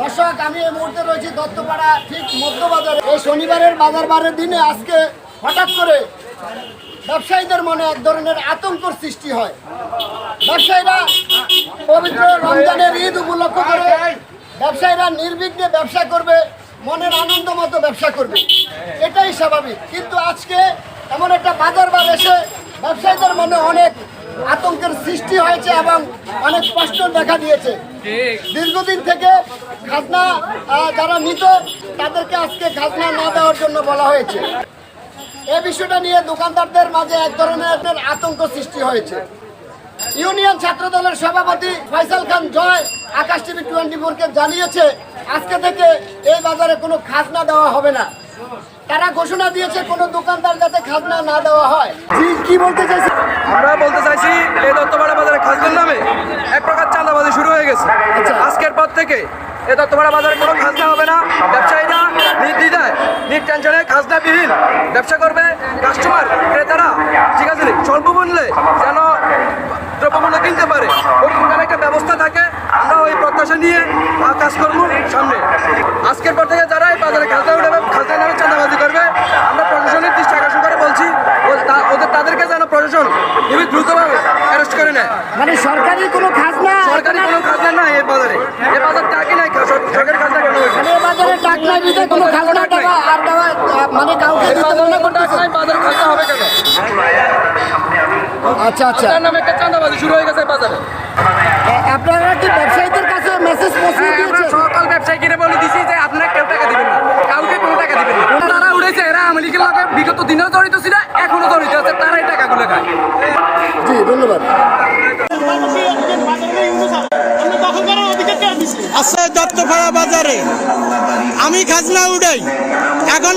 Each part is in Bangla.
দর্শক, আমি এই মুহূর্তে রয়েছি দত্তপাড়া, ঠিক মধ্যবাজারে। এই শনিবারের বাজার বারের দিনে আজকে হঠাৎ করে ব্যবসায়ীদের মনে এক ধরনের আতঙ্কর সৃষ্টি হয়। ব্যবসায়ীরা পবিত্র রমজানের ঈদ উপলক্ষ করে ব্যবসায়ীরা নির্বিঘ্নে ব্যবসা করবে, মনের আনন্দ মতো ব্যবসা করবে। এটাই স্বাভাবিক। কিন্তু আজকে এমন একটা বাজার বার এসে ব্যবসায়ীদের মনে অনেক আতঙ্কের সৃষ্টি হয়েছে এবং অনেক কষ্ট দেখা দিয়েছে। দীর্ঘদিন থেকে খাজনা যারা নিত তাদেরকে আজকে খাজনা না দেওয়ার জন্য বলা হয়েছে। এই বিষয়টা নিয়ে দোকানদারদের মাঝে এক ধরনের আতঙ্ক সৃষ্টি হয়েছে। ইউনিয়ন ছাত্র দলের সভাপতি ফয়সাল খান জয় আকাশ টিভি টোয়েন্টি ফোরকে জানিয়েছে আজকে থেকে এই বাজারে কোনো খাজনা দেওয়া হবে না। তারা ঘোষণা দিয়েছে কোনো দোকানদার যাতে খাজনা না দেওয়া হয়। জি কি বলতে চাইছি? আমরা বলতে চাইছি এই দত্তপাড়া বাজারে খাজনার নামে এক প্রকার চাঁদাবাজি শুরু হয়ে গেছে। আচ্ছা। আজকের পর থেকে এই দত্তপাড়া বাজারে কোনো খাজনা হবে না। ব্যবসায়ীরা নির্দ্বিধায় নির্টেনশনে খাজনাবিহীন ব্যবসা করবে। কাস্টমার ক্রেতারা ঠিক আছে? স্বল্প মূল্যে যেন দ্রব্যমূল্য কিনতে পারে। ওই একটা ব্যবস্থা থাকে। আমরা ওই প্রত্যাশা নিয়ে কাজ করব সামনে। আজকের পর থেকে যারা এই বাজারে খাজনা নামে চাঁদাবাজি করবে আমরা প্রশাসনের দৃষ্টি আকর্ষণ করে বলছি ও- তা- ওদের তাদেরকে যেন প্রশাসন খুবই দ্রুতভাবে অ্যারেস্ট করে নেয় মানে সরকারি কোনো খাজনা সরকারি কোনো খাজনা নাই এই বাজারে। এই বাজার টাকি নাই সরকারি খাজনা কেন মানে এই বাজারে টাকলা বিধে কোনো খাজনা দেওয়া আর দেওয়া মানে কাউকে দিতে মনে টাকা নাই, বাজারে খাজনা হবে কেন? আচ্ছা আচ্ছা। তার নামে একটা চাঁদাবাজি শুরু হয়ে গেছে বাজারে। আপনারা কি ব্যবসায়ীদের কাছে মেসেজ পৌঁছে আমরা দিয়েছেন? সকল ব্যবসায়ীকে বলে দিছি যে আপনারা কেউ টাকা দিবেন না কাউকে কোনো টাকা দিবেন না তারা এরা আমেরিকার বিগত দিনেও জড়িত ছিল এখনও জড়িত আছে তারাই টাকাগুলো খায়। জি ধন্যবাদ। আছে দত্তপাড়া বাজারে। আমি খাজনা উড়াই। এখন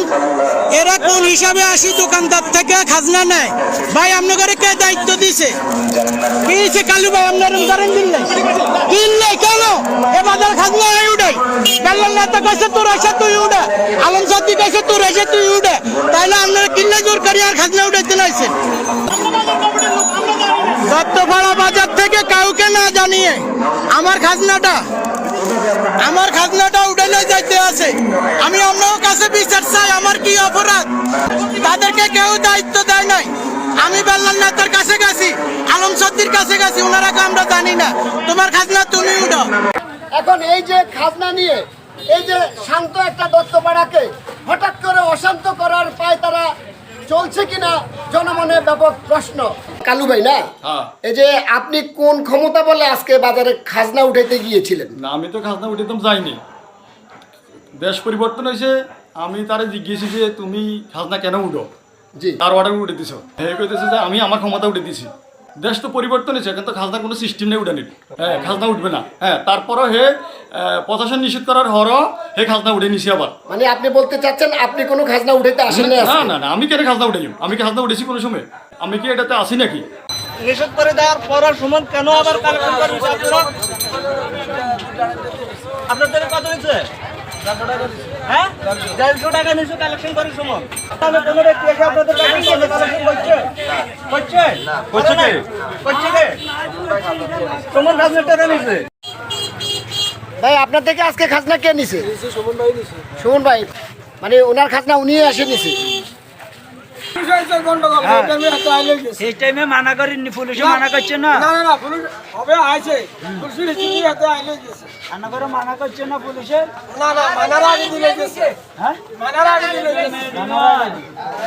এরা কোন হিসাবে আসি দোকানদার থেকে খাজনা নেয়? ভাই আপনাদের কে দায়িত্ব দিছে? কি কালু ভাই আপনার ধরেন দিল্লে দিল্লে কেন? এ বাজার খাজনা উড়াই বেল্লার নেতা কইছে, তোর এসে তুই উড়ে। আলম সাদ্দি কইছে, তোর এসে তুই উড়ে। তাইলে আপনারা কিল্লে জোর করি আর খাজনা উড়াইতে নাইছেন। দত্তপাড়া বাজার থেকে কাউকে না জানিয়ে আমার খাজনাটা আমার খাজনাটা উঠে নিয়ে যাইতে আছে। আমি আপনার কাছে বিচার চাই, আমার কি অপরাধ? তাদেরকে কেউ দায়িত্ব দেয় নাই। আমি বেল্লার নেতার কাছে গেছি, আলম সদ্দির কাছে গেছি ওনারা আমরা জানি না। তোমার খাজনা তুমি উঠো এখন এই যে খাজনা নিয়ে এই যে শান্ত একটা দত্তপাড়াকে হঠাৎ করে অশান্ত করার পায় তারা চলছে কিনা জনমনে ব্যাপক প্রশ্ন। কালু ভাই না এই যে আপনি কোন ক্ষমতা বলে আজকে বাজারে খাজনা উঠাইতে গিয়েছিলেন? না আমি তো খাজনা উঠিতাম যাইনি। দেশ পরিবর্তন হয়েছে আমি তারে জিজ্ঞেসি যে তুমি খাজনা কেন উঠো? জি। তার অর্ডার উঠে দিছ হে কইতেছে যে আমি আমার ক্ষমতা উঠে দিছি দেশ তো পরিবর্তন হয়েছে কিন্তু খাজনার কোনো সিস্টেম নেই উঠানির হ্যাঁ খাজনা উঠবে না। হ্যাঁ তারপরও হে প্রশাসন নিষেধ করার হর হে খাজনা উঠে নিছি আবার। মানে আপনি বলতে চাচ্ছেন আপনি কোনো খাজনা উঠাইতে আসেন না না না আমি কেন খাজনা উঠাই আমি কি খাজনা উঠেছি কোনো সময়? আমি কি এটাতে আসি নাকি? নিষেধ করে দেওয়ার পর সুমন কেন আবার কালেকশন আপনাদের কত হয়েছে? হ্যাঁ? দেড়শো টাকা নিচে কালেকশন করে সুমন কোনো ব্যক্তি এসে আপনাদের কালেকশন করছে? করছে? করছে করছে কে? সুমন টাকা নিছে। ভাই আপনার থেকে আজকে খাজনা কে নিছে? সুমন ভাই মানে ওনার খাজনা উনি এসে নিছে। এই টাইমে মানা করেননি পুলিশে মানা করছে না? মানা করে মানা করছে না পুলিশে হ্যাঁ?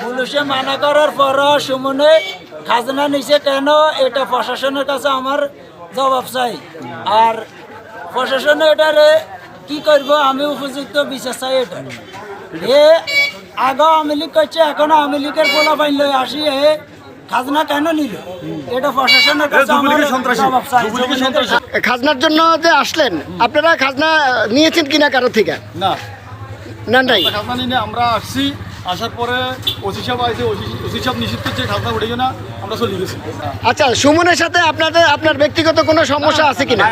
পুলিশে মানা করার পর সুমনে খাজনা নিছে কেন? এটা প্রশাসনের কাছে আমার জবাব চাই। আর প্রশাসনে এটারে কি করব? আমি উপযুক্ত বিচার চাই এটা এ আগে আওয়ামী লীগ করছে এখন আওয়ামী লীগের পোলা বাইন লই আসি খাজনা কেন নিল? এটা প্রশাসনের কাছে খাজনার জন্য যে আসলেন আপনারা খাজনা নিয়েছেন কিনা কারও থেকে? না। না নাই? খাজনা নিয়ে আমরা আসছি আসার পরে ওসি সাহেব আইসে ওসি সাহেব নিষিদ্ধ করছে খাজনা উঠে না আমরা চলে গেছি। আচ্ছা সুমনের সাথে আপনাদের আপনার ব্যক্তিগত কোনো সমস্যা আছে কিনা?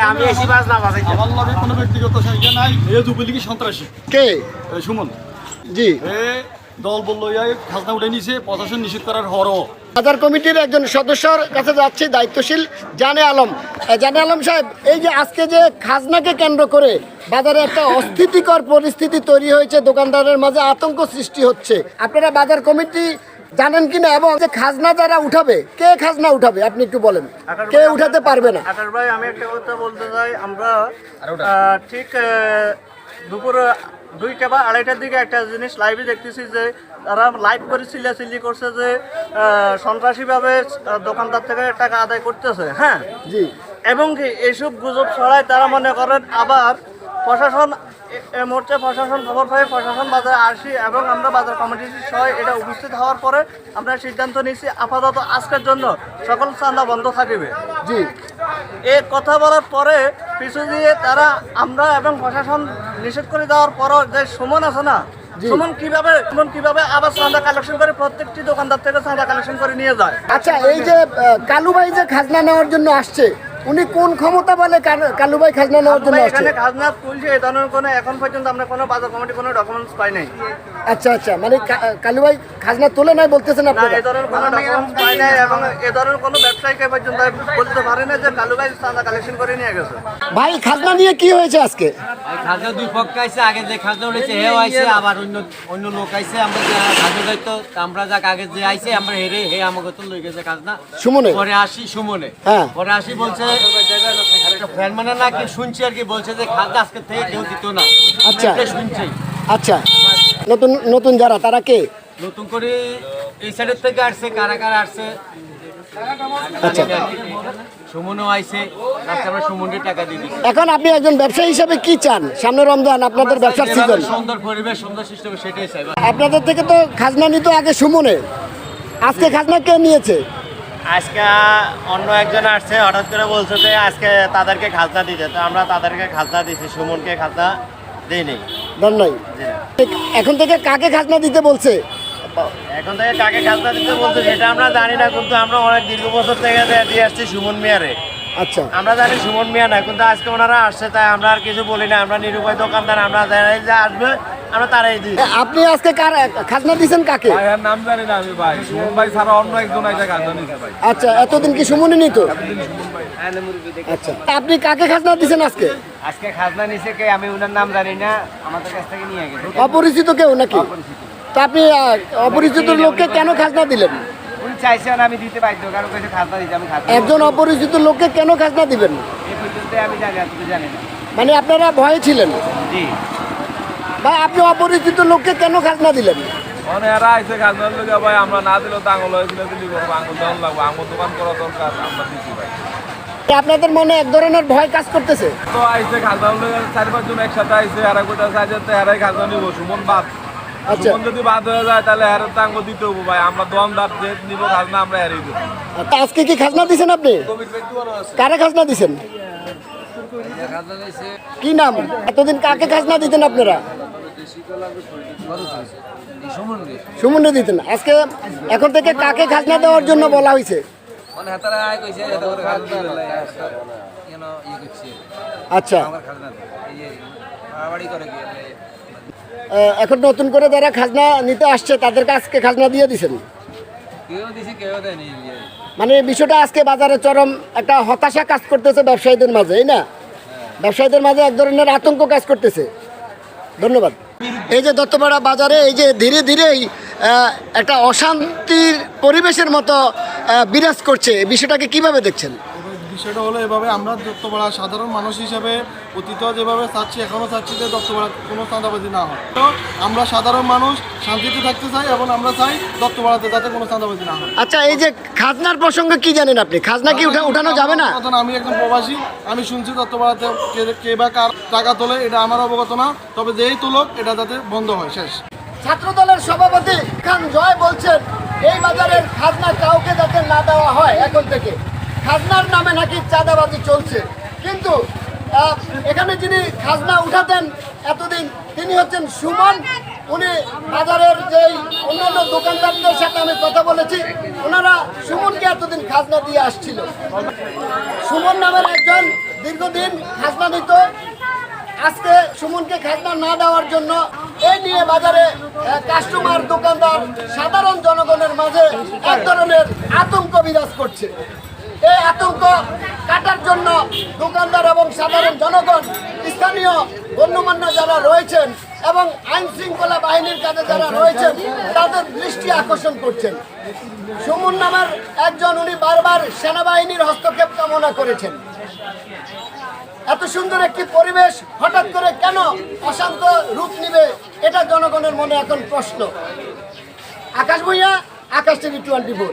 আমার লগে কোনো ব্যক্তিগত সংখ্যা নাই এ যুবলীগের সন্ত্রাসী। কে? সুমন। জি। এ দল বলল খাজনা উঠে নিছে প্রশাসন নিষেধ করার হরও। বাজার কমিটির একজন সদস্যর কাছে যাচ্ছি দায়িত্বশীল জানে আলম। জানে আলম সাহেব এই যে আজকে যে খাজনাকে কেন্দ্র করে বাজারে একটা অস্থিতিকর পরিস্থিতি তৈরি হয়েছে দোকানদারের মাঝে আতঙ্ক সৃষ্টি হচ্ছে আপনারা বাজার কমিটি জানেন কিনা? এবং যে খাজনা যারা উঠাবে কে খাজনা উঠাবে? আপনি একটু বলেন। কে উঠাতে পারবে না? আকাশ ভাই আমি একটা কথা বলতে চাই আমরা ঠিক দুপুর দুইটা বা আড়াইটার দিকে একটা জিনিস লাইভে দেখতেছি যে তারা লাইভ করে চিল্লাচিল্লি করছে যে সন্ত্রাসীভাবে দোকানদার থেকে টাকা আদায় করতেছে হ্যাঁ? জি। এবং কি এইসব গুজব ছড়ায় তারা মনে করেন আবার প্রশাসন মুহূর্তে প্রশাসন খবর পাই প্রশাসন বাজারে আসি এবং আমরা বাজার কমিটির সহ এটা উপস্থিত হওয়ার পরে আমরা সিদ্ধান্ত নিচ্ছি আপাতত আজকের জন্য সকল চান্দা বন্ধ থাকিবে। জি। এ কথা বলার পরে পিছু দিয়ে তারা আমরা এবং প্রশাসন নিষেধ করে দেওয়ার পরও যে সুমন আছে না। সুমন কীভাবে সুমন কীভাবে আবার চাঁদা কালেকশন করে প্রত্যেকটি দোকানদার থেকে চাঁদা কালেকশন করে নিয়ে যায় আচ্ছা এই যে কালু ভাই যে খাজনা নেওয়ার জন্য আসছে উনি কোন ক্ষমতা বলে কালু- কালুভাই খাজনা নেওয়ার জন্য এখানে খাজনা তুলছে এই ধরনের কোনো এখন পর্যন্ত আমরা কোনো বাজার কমিটি কোনো ডকুমেন্টস পাই নাই। আচ্ছা আচ্ছা মানে কা- কালুভাই খাজনা তোলে নাই বলতেছেন না আপনারা? এই ধরনের কোনো ডকুমেন্টস পাই নাই এবং এই ধরনের কোনো ব্যবসায়ীকে পর্যন্ত বলতে পারে না যে কালু ভাই চাঁদা কালেকশন করে নিয়ে গেছে। ভাই খাজনা নিয়ে কি হয়েছে আজকে? খাজনা দুই পক্ষ আইছে আগে যে খাজনা উঠেছে হেও আইছে আবার অন্য অন্য লোক আইছে আমরা যে খাজনা দায়িত্ব আমরা যাক আগে যে আইছে আমরা হেরে হে আমাকে তো লই গেছে খাজনা। সুমনে? পরে আসি সুমনে। হ্যাঁ। পরে আসি বলছে একটা ফ্যান মানে না শুনছি আর কি বলছে যে খাজনা আজকে থেকে কেউ দিত না। আচ্ছা। শুনছি। আচ্ছা। নতুন নতুন যারা তারা কে? নতুন করে এই সাইডের থেকে আসছে কারা কারা আসছে? আচ্ছা। সুমনও আইছে আমরা সুমনকে টাকা দিয়ে দিচ্ছি এখন আপনি একজন ব্যবসায়ী হিসেবে কি চান? সামনে রমজান আপনাদের ব্যবসার সিজন সুন্দর পরিবেশ সুন্দর সিস্টেম সেটাই চাই। আপনাদের থেকে তো খাজনা নিত আগে সুমনে। আজকে খাজনা কে নিয়েছে? আজকে অন্য একজন আসছে হঠাৎ করে বলছে যে আজকে তাদেরকে খাজনা দিতে। তো আমরা তাদেরকে খাজনা দিছি সুমনকে খাজনা দিইনি। দেন নাই। এখন থেকে কাকে খাজনা দিতে বলছে? এখন থেকে কাকে খাজনা দিতে বলছে সেটা আমরা জানি না কিন্তু আমরা অনেক দীর্ঘ বছর থেকে দিয়ে আসছি সুমন মিয়ারে। আচ্ছা। আমরা জানি সুমন মিয়া না কিন্তু আজকে ওনারা আসছে তাই আমরা আর কিছু বলি না। আমরা নিরুপায় দোকানদার আমরা জানি যে আসবে আমরা তারাই দিই। আপনি আজকে কার খাজনা দিছেন কাকে? ভাইয়ের নাম জানি না আমি ভাই। সুমন ভাই ছাড়া অন্য একজন খাজনা ভাই। আচ্ছা এতদিন কি সুমনে নিত আচ্ছা আপনি কাকে খাজনা দিছেন আজকে? আজকে খাজনা নিছে কে? আমি ওনার নাম জানি না। আমাদের কাছ থেকে নিয়ে গেছে। অপরিচিত কেউ নাকি? তা আপনি অপরিচিত লোককে কেন খাজনা দিলেন? উনি চাইছেন আমি দিতে বাধ্য কারণ কাছে খাজনা দিতে আমি খাজনা একজন অপরিচিত লোককে কেন খাজনা দিবেন? এই পর্যন্ত আমি জানি আর তুমি জানি না। মানে আপনারা ভয়ে ছিলেন? জি। ভাই আপনি অপরিচিত লোককে কেন খাজনা দিলেন? মানে এরা আইসে খাজনার লোকে ভাই আমরা না দিলেও তো আঙুল হয়েছিল দিলি করব আঙুল দেওয়ার লাগবো আঙুল দোকান করা দরকার আমরা দিচ্ছি ভাই। আপনাদের মনে এক ধরনের ভয় কাজ করতেছে? তো আইসে খাজনার লোকে চারি পাঁচজন একসাথে আইসে এরা কোথাও চাইছে তো এরাই খাজনা নিব সুমন বাদ। আচ্ছা। যদি বাদ হয়ে যায় তাহলে এর তো আঙুল দিতে হব ভাই। আমরা যে নিব খাজনা আমরা এড়িয়ে দেবো। আজকে কি খাজনা দিছেন আপনি? কারে খাজনা দিছেন? কি নাম? এতদিন কাকে খাজনা দিতেন আপনারা? সুমনে দিতেন। আজকে এখন থেকে কাকে খাজনা দেওয়ার জন্য বলা হয়েছে? মানে কেন ইয়ে করছে? আচ্ছা। এখন নতুন করে যারা খাজনা নিতে আসছে তাদেরকে আজকে খাজনা দিয়ে দিছেন মানে বিষয়টা আজকে বাজারে চরম একটা হতাশা কাজ করতেছে ব্যবসায়ীদের মাঝে এই না? ব্যবসায়ীদের মাঝে এক ধরনের আতঙ্ক কাজ করতেছে। ধন্যবাদ। এই যে দত্তপাড়া বাজারে এই যে ধীরে ধীরেই একটা অশান্তির পরিবেশের মতো বিরাজ করছে। বিষয়টাকে কীভাবে দেখছেন? বিষয়টা হলো এভাবে আমরা দত্তপাড়া সাধারণ মানুষ হিসাবে অতীত যেভাবে চাচ্ছি এখনও চাচ্ছি যে দত্তপাড়া কোনো চাঁদাবাজি না হয় তো আমরা সাধারণ মানুষ শান্তিতে থাকতে চাই এবং আমরা চাই দত্তপাড়াতে যাতে কোনো চাঁদাবাজি না হয় আচ্ছা এই যে খাজনার প্রসঙ্গে কি জানেন আপনি? খাজনা কি উঠানো যাবে না? আমি একজন প্রবাসী আমি শুনছি দত্তপাড়াতে কে কে বা কার টাকা তোলে এটা আমার অবগত না। তবে যেই তুলক এটা যাতে বন্ধ হয় শেষ। ছাত্র দলের সভাপতি খান জয় বলছেন এই বাজারের খাজনা কাউকে যাতে না দেওয়া হয় এখন থেকে। খাজনার নামে নাকি চাঁদাবাজি চলছে। কিন্তু এখানে যিনি খাজনা উঠাতেন এতদিন, তিনি হচ্ছেন সুমন। উনি বাজারের যেই অন্যান্য দোকানদারদের সাথে আমি কথা বলেছি, ওনারা সুমনকে এতদিন খাজনা দিয়ে আসছিল। সুমন নামের একজন দীর্ঘদিন খাজনা নিত আজকে সুমনকে খাজনা না দেওয়ার জন্য এই নিয়ে বাজারে কাস্টমার দোকানদার, সাধারণ জনগণের মাঝে এক ধরনের আতঙ্ক বিরাজ করছে। এই আতঙ্ক কাটার জন্য দোকানদার এবং সাধারণ জনগণ, স্থানীয় গণ্যমান্য যারা রয়েছেন এবং আইন শৃঙ্খলা বাহিনীর কাছে যারা রয়েছেন, তাদের দৃষ্টি আকর্ষণ করছেন। সুমন নামের একজন উনি বারবার সেনাবাহিনীর হস্তক্ষেপ কামনা করেছেন। এত সুন্দর একটি পরিবেশ হঠাৎ করে কেন অশান্ত রূপ নিবে, এটা জনগণের মনে এখন প্রশ্ন। Akash Bhuiyan Akash TV twenty four.